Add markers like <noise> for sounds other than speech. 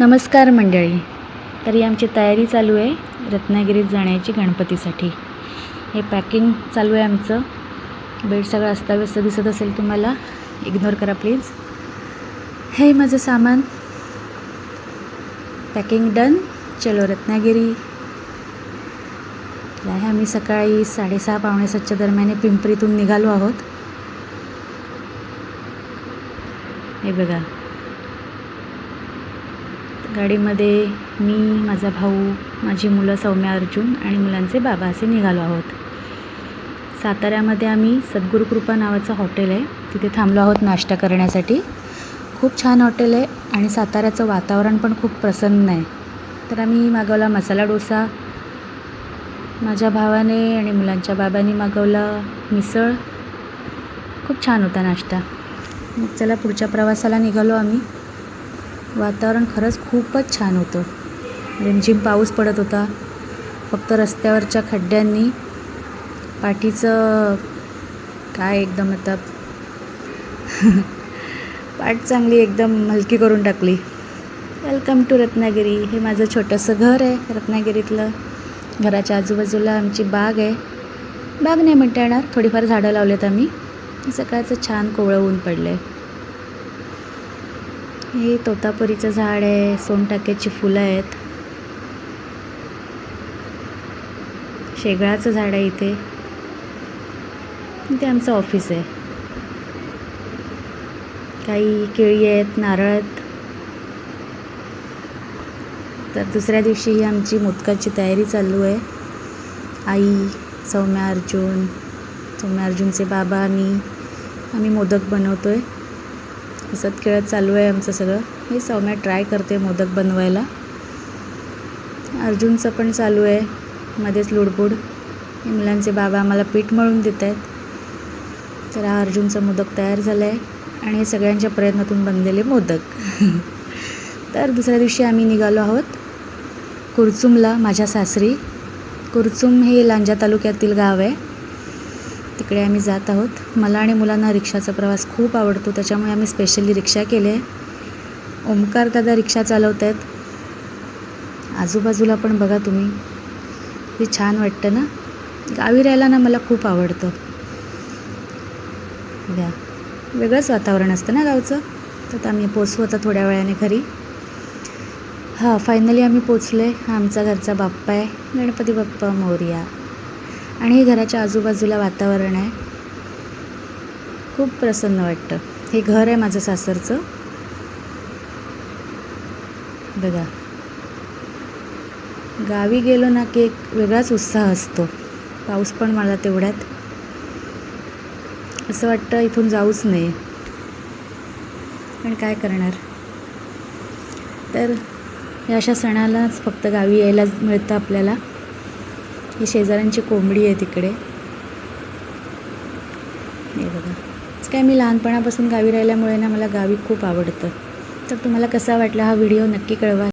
नमस्कार मंडळी. तरी आमची तयारी चालू आहे रत्नागिरीत जाण्याची गणपतीसाठी. हे पॅकिंग चालू आहे आमचं. बेड सगळं अस्ताव्यस्त दिसत असेल तुम्हाला इग्नोर करा प्लीज हे माझं सामान. पॅकिंग डन चलो रत्नागिरी. आहे आम्ही सकाळी साडेसहा पावणे सातच्या दरम्यान पिंपरीतून निघालो आहोत. हे बघा. गाडीमध्ये मी माझा भाऊ माझी मुलं सौम्या अर्जुन आणि मुलांचे बाबा असे निघालो आहोत. साताऱ्यामध्ये आम्ही सद्गुरुकृपा नावाचं हॉटेल आहे. तिथे थांबलो आहोत नाश्ता करण्यासाठी. खूप छान हॉटेल आहे आणि साताऱ्याचं वातावरण पण खूप प्रसन्न आहे. तर आम्ही मागवला मसाला डोसा. माझ्या भावाने आणि मुलांच्या बाबांनी मागवला मिसळ. खूप छान होता नाश्ता. मग चला पुढच्या प्रवासाला निघालो आम्ही. वातावरण खरंच खूपच छान होतं. रिमझिम पाऊस पडत होता. फक्त रस्त्यावरच्या खड्ड्यांनी पाठीचं काय एकदम आता <laughs> पाठ चांगली एकदम हलकी करून टाकली. Welcome to Ratnagiri. हे माझं छोटंसं घर आहे. रत्नागिरीतलं घराच्या आजूबाजूला आमची बाग आहे. बाग नाही म्हणता येणार. थोडीफार झाडं लावलेत आम्ही. सकाळचं छान कोवळं ऊन पडलं आहे हे तोतापुरीचं झाड आहे सोनटाक्याची फुलं आहेत. शेगळाचं झाड आहे इथे. इथे आमचं ऑफिस आहे. काही केळी आहेत नारळ आहेत. तर दुसऱ्या दिवशी ही आमची मोदकाची तयारी चालू आहे. आई सौम्या अर्जुन सौम्या अर्जुनचे बाबा मी आम्ही मोदक बनवतो आहे हसत खेळत चालू आहे आमचं सगळं. मी सौम्या ट्राय करते मोदक बनवायला. अर्जुनचं पण चालू आहे. मध्येच लुडबुड. मुलांचे बाबा आम्हाला पीठ मळून देत आहेत तर हा अर्जुनचा मोदक तयार झाला आहे आणि हे सगळ्यांच्या प्रयत्नातून बनलेले मोदक. <laughs> तर दुसऱ्या दिवशी आम्ही निघालो आहोत कुरचुमला माझ्या सासरी. कुरचुम हे लांजा तालुक्यातील गाव आहे. तिकडे आम्ही जात आहोत. मला आणि मुलांना रिक्षाचा प्रवास खूप आवडतो त्याच्यामुळे आम्ही स्पेशली रिक्षा केली आहे. ओमकार दादा रिक्षा चालवत आहेत आजूबाजूला पण बघा तुम्ही. ते छान वाटतं ना? गावी राहायला ना मला खूप आवडतं. द्या. वेगळंच वातावरण असतं ना गावचं? तर आता आम्ही पोचू आता थोड्या वेळाने घरी. हां फायनली आम्ही पोचलो आहे हा आमचा घरचा बाप्पा आहे. गणपती बाप्पा मोर्या. आणि हे घराच्या आजूबाजूला वातावरण आहे. खूप प्रसन्न वाटतं. हे घर आहे माझं सासरचं. बघा. गावी गेलो ना की एक वेगळाच उत्साह असतो. पाऊस पण मला तेवढ्यात. असं वाटतं इथून जाऊच नाही पण काय करणार? तर या अशा सणालाच फक्त गावी यायला मिळतं आपल्याला. ही शेजाऱ्यांची कोंबडी आहे तिकडे. हे बघा. काय मी लहानपणापासून गावी राहिल्यामुळे ना मला गावी खूप आवडतं. तर तुम्हाला कसा वाटला हा व्हिडिओ नक्की कळवा.